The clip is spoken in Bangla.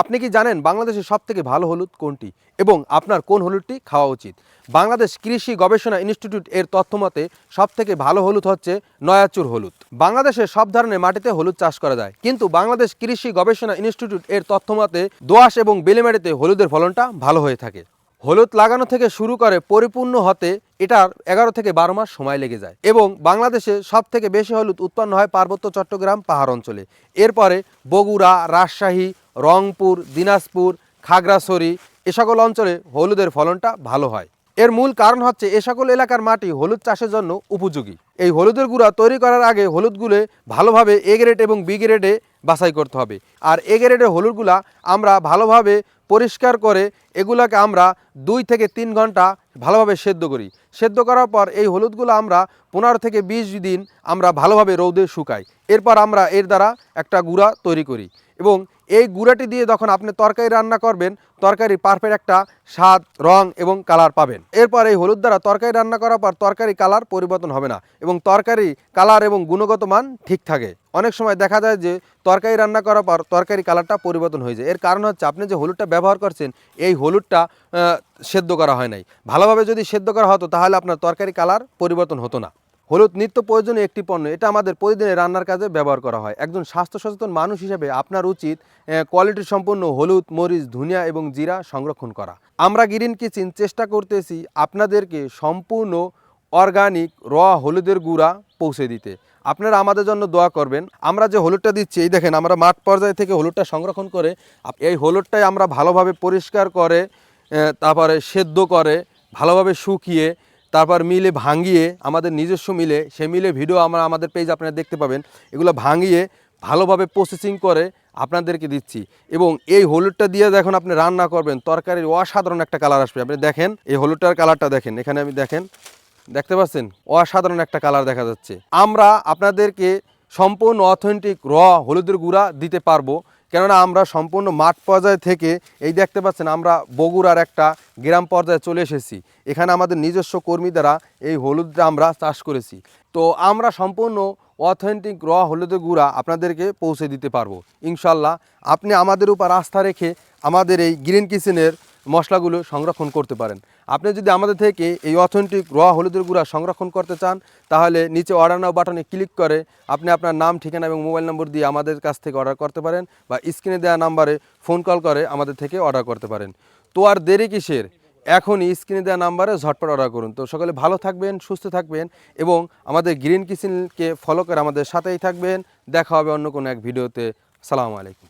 আপনি কি জানেন বাংলাদেশের সব থেকে ভালো হলুদ কোনটি? এবং আপনার কোন হলুদটি খাওয়া উচিত? বাংলাদেশ কৃষি গবেষণা ইনস্টিটিউট এর তথ্য মতে সব থেকে ভালো হলুদ হচ্ছে নয়াচুর হলুদ। বাংলাদেশের সব ধরনের মাটিতে হলুদ চাষ করা যায়। কিন্তু বাংলাদেশ কৃষি গবেষণা ইনস্টিটিউট এর তথ্য মতে, দোআঁশ এবং বেলে মাটিতে হলুদের ফলনটা ভালো হয়ে থাকে। হলুদ লাগানো থেকে শুরু করে পরিপূর্ণ হতে এটার এগারো থেকে বারো মাস সময় লেগে যায়। এবং বাংলাদেশে সব থেকে বেশি হলুদ উৎপন্ন হয় পার্বত্য চট্টগ্রাম পাহাড় অঞ্চলে। এরপরে বগুড়া, রাজশাহী রংপুর, দিনাজপুর, খাগড়াছড়ি এ সকল অঞ্চলে হলুদের ফলনটা ভালো হয়। এর মূল কারণ হচ্ছে এ সকল এলাকার মাটি হলুদ চাষের জন্য উপযোগী। এই হলুদের গুঁড়া তৈরি করার আগে হলুদগুলো ভালোভাবে এ গ্রেড এবং বি গ্রেডে বাছাই করতে হবে। আর এ গ্রেডের হলুদগুলা আমরা ভালোভাবে পরিষ্কার করে এগুলাকে আমরা দুই থেকে তিন ঘণ্টা ভালোভাবে সেদ্ধ করি। সেদ্ধ করার পর এই হলুদগুলো আমরা পনেরো থেকে বিশ দিন আমরা ভালোভাবে রৌদে শুকাই। এরপর আমরা এর দ্বারা একটা গুঁড়া তৈরি করি। এবং এই গুঁড়াটি দিয়ে যখন আপনি তরকারি রান্না করবেন, তরকারি পারফেক্ট একটা স্বাদ, রং এবং কালার পাবেন। এরপর এই হলুদ দ্বারা তরকারি রান্না করার পর তরকারি কালার পরিবর্তন হবে না এবং তরকারি কালার এবং গুণগত মান ঠিক থাকে। অনেক সময় দেখা যায় যে তরকারি রান্না করার পর তরকারি কালারটা পরিবর্তন হয়ে যায়। এর কারণ হচ্ছে আপনি যে হলুদটা ব্যবহার করছেন, এই হলুদটা সেদ্ধ করা হয় নাই। ভালোভাবে যদি সেদ্ধ করা হতো তাহলে আপনার তরকারি কালার পরিবর্তন হতো না। হলুদ নিত্য প্রয়োজনীয় একটি পণ্য, এটা আমাদের প্রতিদিনের রান্নার কাজে ব্যবহার করা হয়। একজন স্বাস্থ্য সচেতন মানুষ হিসেবে আপনার উচিত কোয়ালিটি সম্পন্ন হলুদ, মরিচ, ধনিয়া এবং জিরা সংরক্ষণ করা। আমরা গ্রিন কিচেন চেষ্টা করতেছি আপনাদেরকে সম্পূর্ণ অর্গানিক র হলুদের গুঁড়া পৌঁছে দিতে। আপনারা আমাদের জন্য দোয়া করবেন। আমরা যে হলুদটা দিচ্ছি, এই দেখেন আমরা মাঠ পর্যায় থেকে হলুদটা সংরক্ষণ করে এই হলুদটাই আমরা ভালোভাবে পরিষ্কার করে তারপরে সেদ্ধ করে, ভালোভাবে শুকিয়ে তারপর মিলে ভাঙিয়ে আমাদের নিজস্ব মিলে সে মিলে ভিডিও আমরা আমাদের পেজ আপনারা দেখতে পাবেন। এগুলো ভাঙিয়ে ভালোভাবে প্রসেসিং করে আপনাদেরকে দিচ্ছি। এবং এই হলুদটা দিয়ে যখন আপনি রান্না করবেন, তরকারির অসাধারণ একটা কালার আসবে। আপনি দেখেন, এই হলুদটার কালারটা দেখেন। এখানে আমি দেখেন, দেখতে পাচ্ছেন? অসাধারণ একটা কালার দেখা যাচ্ছে। আমরা আপনাদেরকে সম্পূর্ণ অথেন্টিক র হলুদের গুঁড়া দিতে পারব। কেননা আমরা সম্পূর্ণ মাঠ পর্যায় থেকে, এই দেখতে পাচ্ছেন আমরা বগুড়ার একটা গ্রাম পর্যায়ে চলে এসেছি। এখানে আমাদের নিজস্ব কর্মী দ্বারা এই হলুদটা আমরা চাষ করেছি। তো আমরা সম্পূর্ণ অথেন্টিক র হলুদের গুঁড়া আপনাদেরকে পৌঁছে দিতে পারব। ইনশাল্লাহ আপনি আমাদের উপর আস্থা রেখে আমাদের এই গ্রিন কিচেনের মশলাগুলো সংরক্ষণ করতে পারেন। আপনি যদি আমাদের থেকে এই অথেন্টিক র হলুদের গুঁড়া সংরক্ষণ করতে চান, তাহলে নিচে অর্ডার নাও বাটনে ক্লিক করে আপনি আপনার নাম, ঠিকানা এবং মোবাইল নম্বর দিয়ে আমাদের কাছ থেকে অর্ডার করতে পারেন বা স্ক্রিনে দেওয়া নাম্বারে ফোন কল করে আমাদের থেকে অর্ডার করতে পারেন। তো আর দেরি কিসের? এখনই স্ক্রিনে দেওয়া নাম্বারে ঝটপট অর্ডার করুন। তো সকলে ভালো থাকবেন, সুস্থ থাকবেন এবং আমাদের গ্রিন কিচেনকে ফলো করে আমাদের সাথেই থাকবেন। দেখা হবে অন্য কোনো এক ভিডিওতে সালামু আলাইকুম।